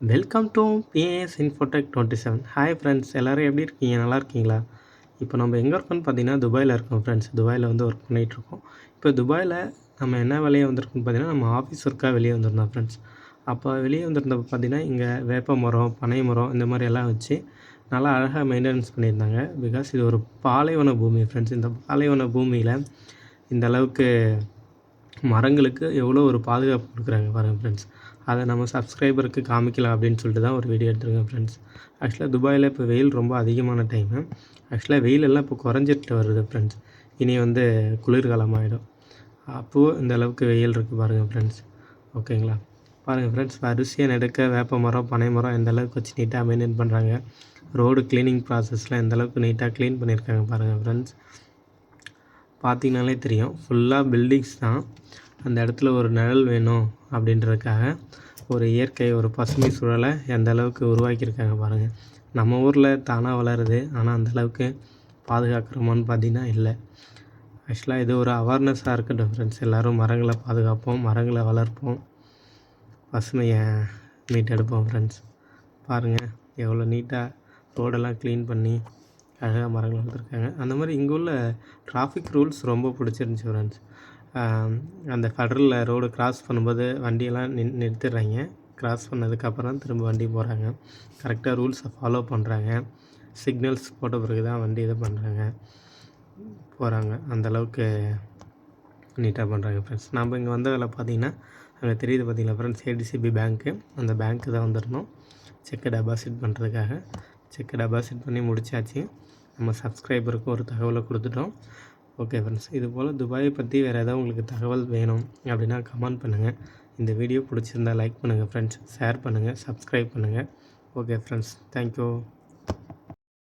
Welcome to BAS Infotech twenty seven hi friends எல்லோரும் எப்படி இருக்கீங்க? நல்லா இருக்கீங்களா? இப்போ நம்ம எங்கே இருக்கோம்னு பார்த்தீங்கன்னா துபாயில் இருக்கோம் ஃப்ரெண்ட்ஸ் துபாயில் வந்து ஒர்க் பண்ணிகிட்ருக்கோம் இப்போ துபாயில் நம்ம என்ன வேலையை வந்திருக்கோம்னு பார்த்தீங்கன்னா நம்ம ஆஃபீஸ் ஒர்க்காக வெளியே வந்திருந்தோம் ஃப்ரெண்ட்ஸ் அப்போ வெளியே வந்திருந்தப்போ பார்த்தீங்கன்னா இங்கே வேப்ப மரம் பனை மரம் இந்த மாதிரி எல்லாம் வச்சு நல்லா அழகாக மெயின்டெனன்ஸ் பண்ணியிருந்தாங்க. பிகாஸ் இது ஒரு பாலைவன பூமி ஃப்ரெண்ட்ஸ் இந்த பாலைவன பூமியில் இந்த அளவுக்கு மரங்களுக்கு எவ்வளோ ஒரு பாதுகாப்பு கொடுக்குறாங்க பாருங்கள் ஃப்ரெண்ட்ஸ் அதை நம்ம சப்ஸ்கிரைபருக்கு காமிக்கலாம் அப்படின்னு சொல்லிட்டு தான் ஒரு வீடியோ எடுத்துருக்கேன் ஃப்ரெண்ட்ஸ் ஆக்சுவலாக துபாயில் இப்போ வெயில் ரொம்ப அதிகமான டைமு ஆக்சுவலாக வெயிலெல்லாம் இப்போ குறைஞ்சிட்டு வருது ஃப்ரெண்ட்ஸ் இனி வந்து குளிர்காலமாகிடும் அப்போது இந்த அளவுக்கு வெயில் இருக்குது பாருங்கள் ஃப்ரெண்ட்ஸ் ஓகேங்களா பாருங்கள் ஃப்ரெண்ட்ஸ் அரிசியை நெடுக்க வேப்ப மரம் பனை மரம் எந்த அளவுக்கு வச்சு நீட்டாக மெயின்டைன் பண்ணுறாங்க ரோடு க்ளீனிங் ப்ராசஸ்லாம் எந்த அளவுக்கு நீட்டாக க்ளீன் பண்ணியிருக்காங்க பாருங்கள் ஃப்ரெண்ட்ஸ் பார்த்தீங்கனாலே தெரியும். ஃபுல்லாக பில்டிங்ஸ் தான். அந்த இடத்துல ஒரு நிழல் வேணும் அப்படின்றதுக்காக ஒரு இயற்கை ஒரு பசுமை சூழலை எந்த அளவுக்கு உருவாக்கியிருக்காங்க பாருங்கள் நம்ம ஊரில் தானாக வளருது. ஆனால் அந்த அளவுக்கு பாதுகாக்கிறோமான்னு பார்த்தீங்கன்னா இல்லை. ஆக்சுவலாக இது ஒரு அவேர்னஸாக இருக்கட்டும் ஃப்ரெண்ட்ஸ் எல்லோரும் மரங்களை பாதுகாப்போம் மரங்களை வளர்ப்போம். பசுமையை மீட்டெடுப்போம் ஃப்ரெண்ட்ஸ் பாருங்கள் எவ்வளோ நீட்டாக ரோடெல்லாம் க்ளீன் பண்ணி அழகாக மரங்கள் வளர்த்துருக்காங்க. அந்த மாதிரி இங்கே உள்ள டிராஃபிக் ரூல்ஸ் ரொம்ப பிடிச்சிருந்துச்சி ஃப்ரெண்ட்ஸ் அந்த ஃபெடரலில் ரோடு கிராஸ் பண்ணும்போது வண்டியெல்லாம் நின் நிறுத்திடுறாங்க. கிராஸ் பண்ணதுக்கப்புறம் திரும்ப வண்டி போகிறாங்க கரெக்டாக ரூல்ஸை ஃபாலோ பண்ணுறாங்க சிக்னல்ஸ் போட்ட பிறகு தான் வண்டி இது பண்ணுறாங்க போகிறாங்க அந்தளவுக்கு நீட்டாக பண்ணுறாங்க ஃப்ரெண்ட்ஸ் நம்ம இங்கே வந்ததில் பார்த்தீங்கன்னா அங்கே தெரியுது பார்த்தீங்களா ஃப்ரெண்ட்ஸ் ஏடிசிபி பேங்க்கு அந்த பேங்க்கு தான் வந்துடணும். செக்கை டெபாசிட் பண்ணுறதுக்காக செக்கை டெபாசிட் பண்ணி முடித்தாச்சு நம்ம சப்ஸ்கிரைபருக்கு ஒரு தகவலை கொடுத்துட்டோம். ஓகே ஃப்ரெண்ட்ஸ் இது போல் துபாயை பற்றி வேறு ஏதாவது உங்களுக்கு தகவல் வேணும் அப்படின்னா கமெண்ட் பண்ணுங்கள் இந்த வீடியோ பிடிச்சிருந்தா லைக் பண்ணுங்கள் ஃப்ரெண்ட்ஸ் ஷேர் பண்ணுங்கள் சப்ஸ்கிரைப் பண்ணுங்கள் ஓகே ஃப்ரெண்ட்ஸ் தேங்க்யூ